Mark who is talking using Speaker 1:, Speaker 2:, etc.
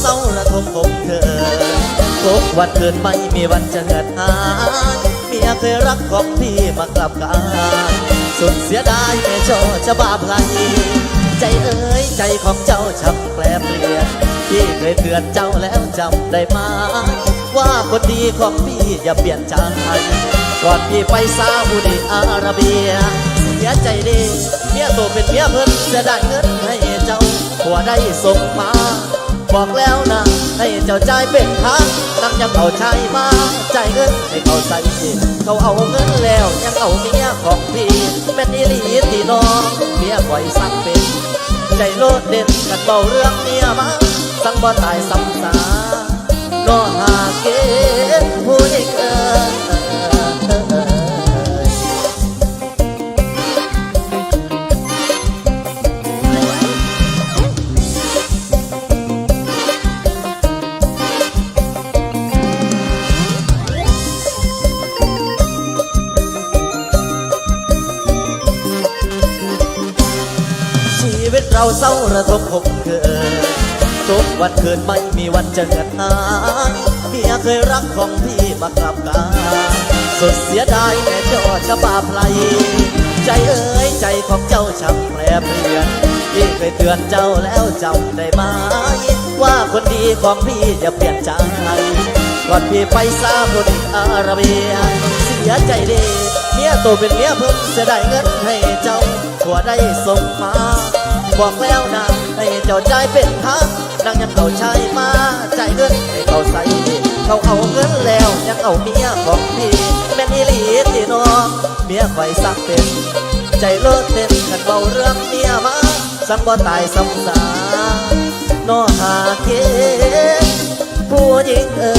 Speaker 1: เศร้าระทมผมเธอทุกวันเกิดไม่มีวันจะเหิดหายเมียเคยรักของพี่มากลับกลายสุดเสียดายแม่โจจะบาปไหลใจเอ๋ยใจของเจ้าช้ำแปรเปลี่ยนพี่เคยเตือนเจ้าแล้วจำได้ไหมว่าคนดีของพี่อย่าเปลี่ยนใจก่อนพี่ไปซาอุดิอาระเบียเสียใจดีเมียโตเป็นเมียเพิ่นจะได้เงินให้เจ้าผัวได้ส่งมา บอกแล้วนะ ให้เจ้าใจเป็นทางนั่งยังเอาชายมาใจเงินให้เขาใส่เขาเอาเงินแล้วยังเอาเมียของพี่แม่นอีหลีที่น้องเมียปล่อยสั่งเป็น ใจโลดเด่นกันเบาเรื่องเมียมา สั่งบ่ตายซ้ำสาก็หาเก เราเศร้าระทมขมเกินทุกวันคืนไม่มีวันจะเกิดหายเมียเคยรักของพี่มากลับกาสุดเสียดายแม่เจ้าจะบาปไหลใจเอ๋ยใจของเจ้าช่างแปรเปลี่ยนพี่เคยเตือนเจ้าแล้วจำได้ไหมว่าคนดีของพี่จะเปลี่ยนใจก่อนพี่ไปซาอุดิอาระเบียเสียใจดีเมียโตเป็นเมียเพิ่งจะได้เงินให้เจ้าผัวได้ส่งมา บอกแล้วนะให้เจ้าใจเป็นพักนางยังเขาใช้มาใจเงินให้เขาใส่เขาเอาเงินแล้วยังเอาเมียของพี่แม่นีลีที่น้องเมียไฟสักเป็น ใจเลิศเต็มขันเบาเรื่องเมียมาสังบ่ตายสงสารนอหาเคผู้หญิงเอ๋